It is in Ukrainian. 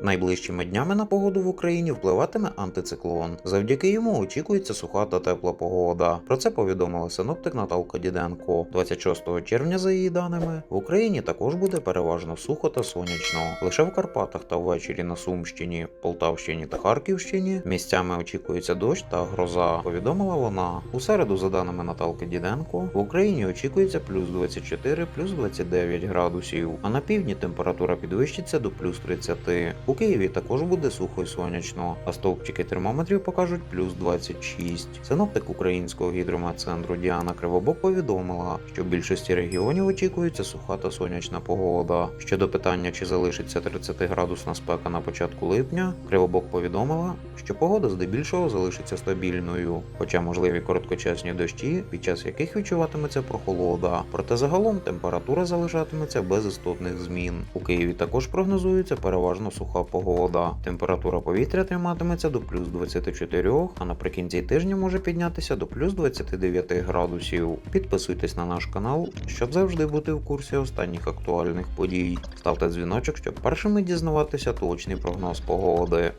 Найближчими днями на погоду в Україні впливатиме антициклон. Завдяки йому очікується суха та тепла погода. Про це повідомила синоптик Наталка Діденко. 26 червня, за її даними, в Україні також буде переважно сухо та сонячно. Лише в Карпатах та ввечері на Сумщині, Полтавщині та Харківщині місцями очікується дощ та гроза. Повідомила вона. У середу, за даними Наталки Діденко, в Україні очікується плюс 24, плюс 29 градусів, а на півдні температура підвищиться до плюс 30. У Києві також буде сухо і сонячно, а стовпчики термометрів покажуть плюс 26. Синоптик українського гідрометцентру Діана Кривобок повідомила, що в більшості регіонів очікується суха та сонячна погода. Щодо питання, чи залишиться 30 градусна спека на початку липня, Кривобок повідомила, що погода здебільшого залишиться стабільною, хоча можливі короткочасні дощі, під час яких відчуватиметься прохолода. Проте загалом температура залишатиметься без істотних змін. У Києві також прогнозується переважно суха погода. Температура повітря триматиметься до плюс 24, а наприкінці тижня може піднятися до плюс 29 градусів. Підписуйтесь на наш канал, щоб завжди бути в курсі останніх актуальних подій. Ставте дзвіночок, щоб першими дізнаватися точний прогноз погоди.